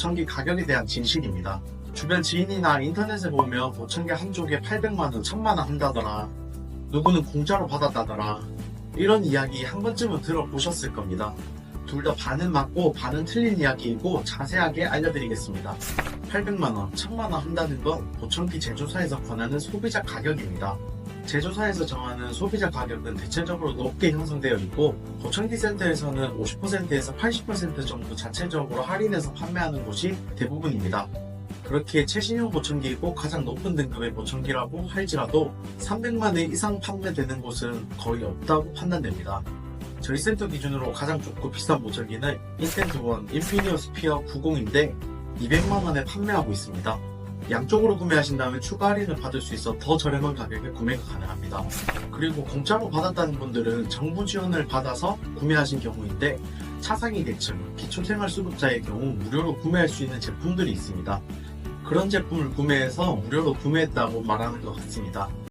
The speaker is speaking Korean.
보청기 가격에 대한 진실입니다. 주변 지인이나 인터넷에 보면 보청기 한 족에 800만원, 1000만원 한다더라. 누구는 공짜로 받았다더라. 이런 이야기 한 번쯤은 들어보셨을 겁니다. 둘 다 반은 맞고 반은 틀린 이야기이고 자세하게 알려드리겠습니다. 800만원, 1000만원 한다는 건 보청기 제조사에서 권하는 소비자 가격입니다. 제조사에서 정하는 소비자 가격은 대체적으로 높게 형성되어 있고 보청기 센터에서는 50%에서 80% 정도 자체적으로 할인해서 판매하는 곳이 대부분입니다. 그렇게 최신형 보청기이고 가장 높은 등급의 보청기라고 할지라도 300만원 이상 판매되는 곳은 거의 없다고 판단됩니다. 저희 센터 기준으로 가장 좋고 비싼 보청기는 인센트원 인피니어 스피어 90인데 200만 원에 판매하고 있습니다. 양쪽으로 구매하신다면 추가 할인을 받을 수 있어 더 저렴한 가격에 구매가 가능합니다. 그리고 공짜로 받았다는 분들은 정부 지원을 받아서 구매하신 경우인데 차상위 계층, 기초생활수급자의 경우 무료로 구매할 수 있는 제품들이 있습니다. 그런 제품을 구매해서 무료로 구매했다고 말하는 것 같습니다.